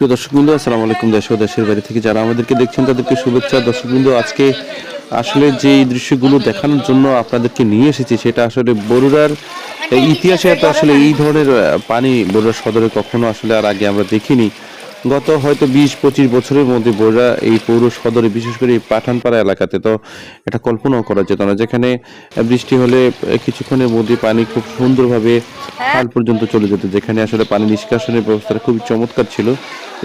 প্রিয় দর্শকবৃন্দ, আসসালামু আলাইকুম দেশ ও দেশের বাড়ি থেকে যারা আমাদেরকে দেখছেন তাদেরকে শুভেচ্ছা। দর্শকবৃন্দ, আজকে আসলে যে দৃশ্যগুলো দেখানোর জন্য আপনাদেরকে নিয়ে এসেছি, সেটা আসলে বরুড়ার ইতিহাসে আসলে এই ধরনের পানি বরুড়া সদরে কখনো আসলে আর আগে আমরা দেখিনি। গত হয়তো বিশ পঁচিশ বছরের মধ্যে বরুড়া এই পৌর সদরে বিশেষ করে এই পাঠানপাড়া এলাকাতে তো এটা কল্পনাও করা যেত না। যেখানে বৃষ্টি হলে কিছুক্ষণের মধ্যে পানি খুব সুন্দরভাবে খাল পর্যন্ত চলে যেত যেখানে আসলে পানি নিষ্কাশনের ব্যবস্থাটা খুবই চমৎকার ছিল।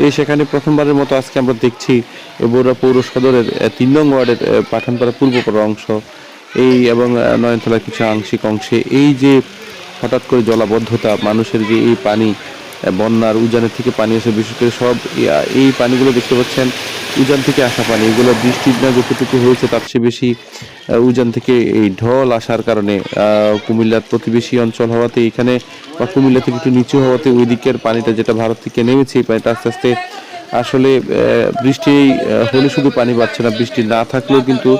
এই সেখানে প্রথমবারের মতো আজকে আমরা দেখছি এ বরুড়া পৌর সদরের তিন নং ওয়ার্ডের পাঠানপাড়া পূর্বপাড়া অংশ। এই এবং আহ, নয়নতলার কিছু আংশিক অংশে এই যে হঠাৎ করে জলাবদ্ধতা মানুষের যে এই পানি বন্যার উজানের থেকে পানি আসে বিশেষ করে সব এই- পানিগুলো দেখতে পাচ্ছেন, উজান থেকে আসা পানি। এগুলো বৃষ্টির না যতটুকু হয়েছে, তার চেয়ে বেশি উজান থেকে এই ঢল আসার কারণে কুমিল্লার প্রতিবেশী অঞ্চল হওয়াতে এখানে বা কুমিল্লা থেকে একটু নিচু হওয়াতে ওই দিকের পানিটা যেটা ভারত থেকে নেমেছে, এই পানিটা আস্তে আস্তে, আসলে বৃষ্টি হলে শুধু পানি পাচ্ছে না, বৃষ্টি না থাকলেও কিন্তু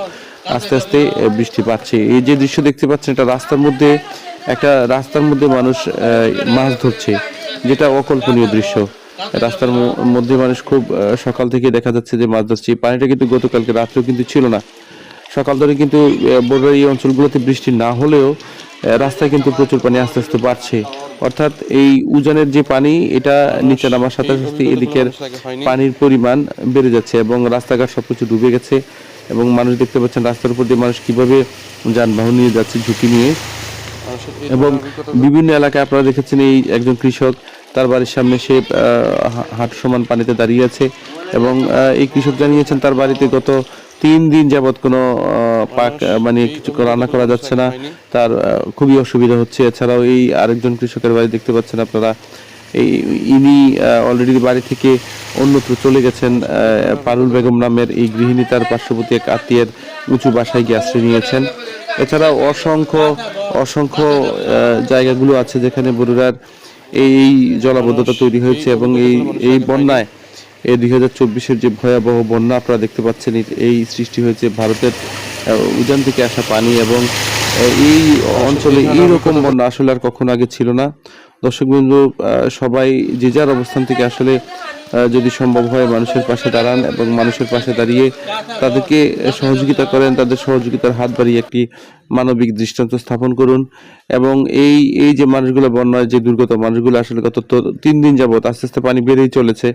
আস্তে আস্তে বৃষ্টি পাচ্ছে এই যে দৃশ্য দেখতে পাচ্ছেন, এটা রাস্তার মধ্যে, একটা রাস্তার মধ্যে মানুষ মাছ ধরছে। যেটা অকল্পনীয় দৃশ্য। রাস্তার মধ্যে মানুষ খুব সকাল থেকে দেখা যাচ্ছে যে মাছ ধরছে। পানিটা কিন্তু গতকালকে রাত্রেও কিন্তু ছিল না। সকাল ধরে কিন্তু বড় এই অঞ্চলগুলোতে বৃষ্টি না হলেও রাস্তায় কিন্তু প্রচুর পানি আস্তে আস্তে বাড়ছে। অর্থাৎ এই উজানের যে পানি, এটা নিচে নামার সাথে সাথে এদিকের পানির পরিমাণ বেড়ে যাচ্ছে এবং রাস্তাঘাট সবকিছু ডুবে গেছে এবং মানুষ দেখতে পাচ্ছেন রাস্তার উপর দিয়ে মানুষ কীভাবে যানবাহন নিয়ে যাচ্ছে, ঝুঁকি নিয়ে। এবং বিভিন্ন এলাকায় আপনারা দেখেছেন এই একজন কৃষক তার বাড়ির সামনে সে হাট সমান পানিতে দাঁড়িয়ে আছে এবং এই কৃষক জানিয়েছেন তার বাড়িতে গত তিন দিন যাবৎ কোনো পাক মানে কিছু রান্না করা যাচ্ছে না। তার খুবই অসুবিধা হচ্ছে। এছাড়াও এই আরেকজন কৃষকের বাড়ি দেখতে পাচ্ছেন আপনারা। এই ইনি অলরেডি বাড়ি থেকে অন্যত্র চলে গেছেন পারুল বেগম নামের এই গৃহিণী তার পার্শ্ববর্তী এক আত্মীয়ের উঁচু বাসায় গিয়ে আশ্রয় নিয়েছেন। এছাড়াও অসংখ্য অসংখ্য জায়গাগুলো আছে যেখানে বরুড়ার এই জলাবদ্ধতা তৈরি হয়েছে এবং এই এই বন্যায় এই দুই হাজার চব্বিশের যে ভয়াবহ বন্যা আপনারা দেখতে পাচ্ছেন এই- সৃষ্টি হয়েছে ভারতের উজান থেকে আসা পানি এবং এই অঞ্চলে এইরকম বন্যা আসলে আর কখনো আগে ছিল না। দর্শকবৃন্দ সবাই যে যার অবস্থান থেকে আসলে যদি সম্ভব হয় মানুষের পাশে দাঁড়ান এবং মানুষের পাশে দাঁড়িয়ে তাদেরকে সহযোগিতা করেন, তাদের সহযোগিতার হাত বাড়িয়ে একটি মানবিক দৃষ্টান্ত স্থাপন করুন। এবং এই এই যে মানুষগুলো বন্যায়, যে দুর্গত মানুষগুলো আসলে গত তিন দিন যাবত আস্তে আস্তে পানি বেড়েই চলেছে।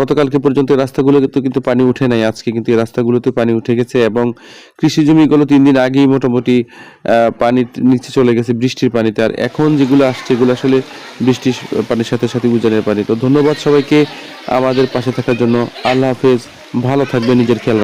গতকালকে পর্যন্ত রাস্তাগুলোতে কিন্তু পানি উঠে নাই, আজকে কিন্তু এই রাস্তাগুলোতে পানি উঠে গেছে এবং কৃষি জমিগুলো তিন দিন আগেই মোটামুটি পানির নিচে চলে গেছে, বৃষ্টির পানিতে। আর এখন যেগুলো আসছে, এগুলো আসলে বৃষ্টির পানির সাথে সাথে উজানের পানি। তো ধন্যবাদ সবাইকে। আমাদের পাশে থাকার জন্য আল্লাহ হাফেজ। ভালো থাকবে নিজের খেয়াল